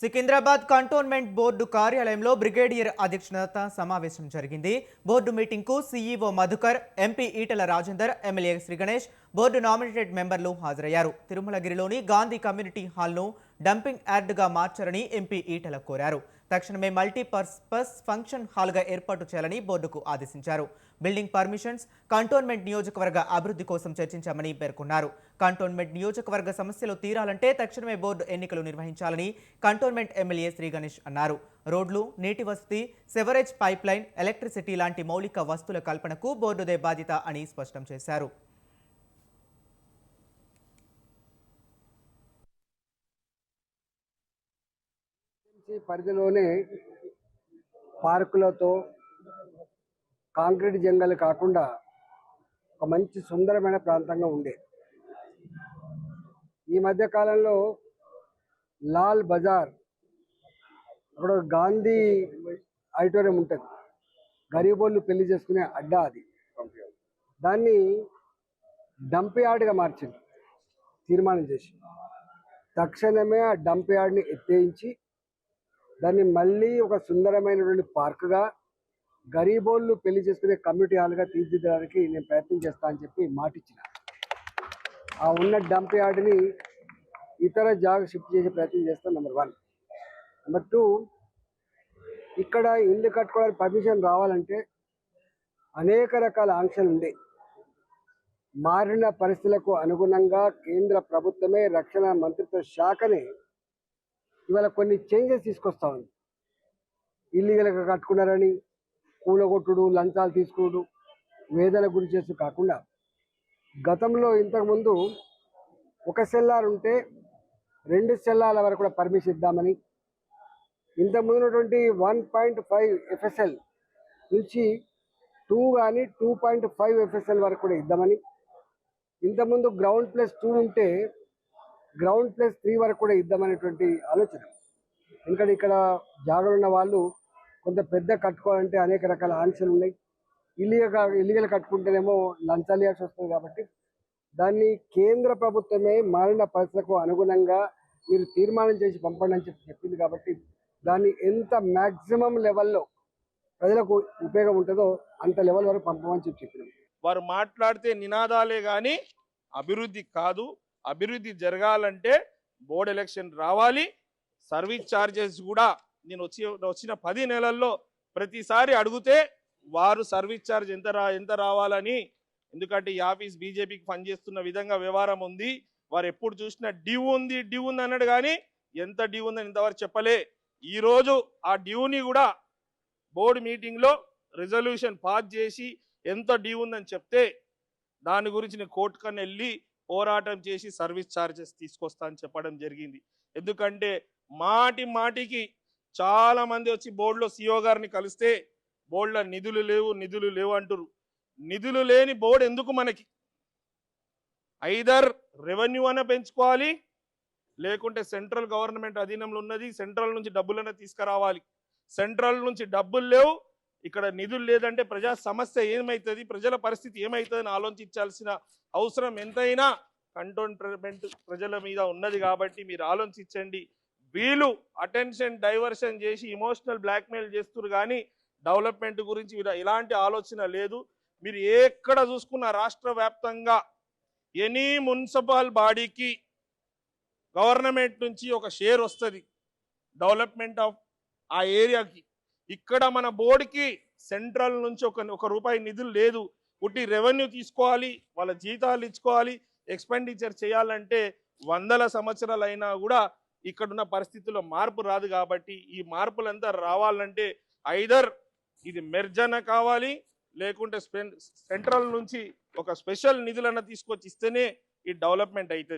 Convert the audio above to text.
Secunderabad cantonment board కార్యాలయంలో brigadier అధ్యక్షత సమావేశం జరిగింది. Board మీటింగ్కు CEO Madhukar MP Eatala Rajender MLA Shri Ganesh board nominated మెంబర్లు హాజరయ్యారు. తిరుమలగిరిలోని గాంధీ కమ్యూనిటీ హాల్ను డంపింగ్ యార్డ్గా మార్చారని ఎంపీ ఈటల కోరారు. తక్షణమే మల్టీపర్పస్ ఫంక్షన్ హాల్గా ఏర్పాటు చేయాలని బోర్డుకు ఆదేశించారు. బిల్డింగ్ పర్మిషన్స్ కంటోన్మెంట్ నియోజకవర్గ అభివృద్ధి కోసం చర్చించామని పేర్కొన్నారు. కంటోన్మెంట్ నియోజకవర్గ సమస్యలు తీరాలంటే తక్షణమే బోర్డు ఎన్నికలు నిర్వహించాలని కంటోన్మెంట్ ఎమ్మెల్యే శ్రీ గణేష్ అన్నారు. రోడ్లు నీటి వసతి సెవరేజ్ పైప్ లైన్ ఎలక్ట్రిసిటీ లాంటి మౌలిక వస్తువుల కల్పనకు బోర్డుదే బాధ్యత అని స్పష్టం చేశారు. పరిధిలోనే పార్కులతో కాంక్రీట్ జంగల్ కాకుండా ఒక మంచి సుందరమైన ప్రాంతంగా ఉండే. ఈ మధ్య కాలంలో లాల్ బజార్ అక్కడ గాంధీ ఆడిటోరియం ఉంటుంది. గరీబోళ్ళు పెళ్ళి చేసుకునే అడ్డా అది. దాన్ని డంప్ యార్డ్గా మార్చింది. తీర్మానం చేసి. తక్షణమే ఆ డంప్ యార్డ్ని ఎత్తేయించి దాన్ని మళ్ళీ ఒక సుందరమైనటువంటి పార్కుగా గరీబోళ్ళు పెళ్ళి చేసుకునే కమ్యూనిటీ హాల్గా తీర్చిదిద్దడానికి నేను ప్రయత్నం చేస్తా అని చెప్పి మాటిచ్చిన. ఆ ఉన్న డంప్ యార్డ్ని ఇతర జాగ షిఫ్ట్ చేసే ప్రయత్నం చేస్తాం నెంబర్ వన్. నెంబర్ టూ ఇక్కడ ఇల్లు కట్టుకోవడానికి పర్మిషన్ రావాలంటే అనేక రకాల ఆంక్షలు ఉండే. మారిన పరిస్థితులకు అనుగుణంగా కేంద్ర ప్రభుత్వమే రక్షణ మంత్రిత్వ శాఖనే ఇవాళ కొన్ని చేంజెస్ తీసుకొస్తా ఉంది. ఇల్లీగల్గా కట్టుకున్నారని కూలగొట్టుడు లంచాలు తీసుకుడు వేదన గురి చేస్తూ కాకుండా గతంలో ఇంతకుముందు ఒక సెల్లార్ ఉంటే రెండు సెల్లార్ల వరకు కూడా పర్మిషన్ ఇద్దామని ఇంతకుముందు ఉన్నటువంటి వన్ పాయింట్ ఫైవ్ ఎఫ్ఎస్ఎల్ నుంచి టూ కానీ టూ పాయింట్ ఫైవ్ ఎఫ్ఎస్ఎల్ వరకు కూడా ఇద్దామని ఇంతకుముందు గ్రౌండ్ ప్లస్ టూ ఉంటే గ్రౌండ్ ప్లస్ త్రీ వరకు కూడా ఇద్దామనేటువంటి ఆలోచన. ఎందుకంటే ఇక్కడ జాగ్రత్త ఉన్న వాళ్ళు కొంత పెద్ద కట్టుకోవాలంటే అనేక రకాల ఆంక్షలు ఉన్నాయి. ఇల్లీగల్ ఇల్లీగల్ కట్టుకుంటేనేమో లంచాలు ఇవ్వాల్సి వస్తుంది కాబట్టి దాన్ని కేంద్ర ప్రభుత్వమే మారిన పరిస్థితులకు అనుగుణంగా మీరు తీర్మానం చేసి పంపండి అని చెప్పి చెప్పింది కాబట్టి దాన్ని ఎంత మ్యాక్సిమం లెవెల్లో ప్రజలకు ఉపయోగం ఉంటుందో అంత లెవెల్ వరకు పంపమని చెప్పి చెప్పినాం. వారు మాట్లాడితే నినాదాలే కానీ అభివృద్ధి కాదు. అభివృద్ధి జరగాలంటే బోర్డు ఎలక్షన్ రావాలి. సర్వీస్ ఛార్జెస్ కూడా నేను వచ్చి వచ్చిన పది నెలల్లో ప్రతిసారి అడిగితే వారు సర్వీస్ ఛార్జ్ ఎంత రా ఎంత రావాలని ఎందుకంటే ఈ ఆఫీస్ బీజేపీకి పనిచేస్తున్న విధంగా వ్యవహారం ఉంది. వారు ఎప్పుడు చూసినా డ్యూ ఉంది డ్యూ ఉంది అన్నాడు కానీ ఎంత డ్యూ ఉందని ఇంతవరకు చెప్పలే. ఈరోజు ఆ డ్యూని కూడా బోర్డు మీటింగ్లో రిజల్యూషన్ పాస్ చేసి ఎంత డ్యూ ఉందని చెప్తే దాని గురించి నేను కోర్టుకని వెళ్ళి పోరాటం చేసి సర్వీస్ ఛార్జెస్ తీసుకొస్తా అని చెప్పడం జరిగింది. ఎందుకంటే మాటి మాటికి చాలా మంది వచ్చి బోర్డులో సిఓ గారిని కలిస్తే బోర్డులో నిధులు లేవు నిధులు లేవు అంటారు నిధులు లేని బోర్డు ఎందుకు మనకి? ఐదర్ రెవెన్యూ అన్న పెంచుకోవాలి లేకుంటే సెంట్రల్ గవర్నమెంట్ అధీనంలో ఉన్నది సెంట్రల్ నుంచి డబ్బులన్న తీసుకురావాలి. సెంట్రల్ నుంచి డబ్బులు లేవు ఇక్కడ నిధులు లేదంటే ప్రజా సమస్య ఏమవుతుంది ప్రజల పరిస్థితి ఏమవుతుందని ఆలోచించాల్సిన అవసరం ఎంతైనా కంటోన్మెంట్ ప్రజల మీద ఉన్నది కాబట్టి మీరు ఆలోచించండి. వీళ్ళు అటెన్షన్ డైవర్షన్ చేసి ఇమోషనల్ బ్లాక్మెయిల్ చేస్తున్నారు కానీ డెవలప్మెంట్ గురించి ఇలాంటి ఎలాంటి ఆలోచన లేదు. మీరు ఎక్కడ చూసుకున్న రాష్ట్ర వ్యాప్తంగా ఎనీ మున్సిపల్ బాడీకి గవర్నమెంట్ నుంచి ఒక షేర్ వస్తుంది. డెవలప్మెంట్ ఆఫ్ ఆ ఏరియాకి. ఇక్కడ మన బోర్డుకి సెంట్రల్ నుంచి ఒక ఒక రూపాయి నిధులు లేదు. ఉట్టి రెవెన్యూ తీసుకోవాలి వాళ్ళ జీతాలు ఇచ్చుకోవాలి ఎక్స్పెండిచర్ చేయాలంటే వందల సంవత్సరాలు అయినా కూడా ఇక్కడున్న పరిస్థితుల్లో మార్పు రాదు కాబట్టి ఈ మార్పులంతా రావాలంటే ఐదర్ ఇది మెర్జన కావాలి లేకుంటే సెంట్రల్ నుంచి ఒక స్పెషల్ నిధులన్న తీసుకొచ్చి ఇస్తేనే ఈ డెవలప్మెంట్ అవుతుంది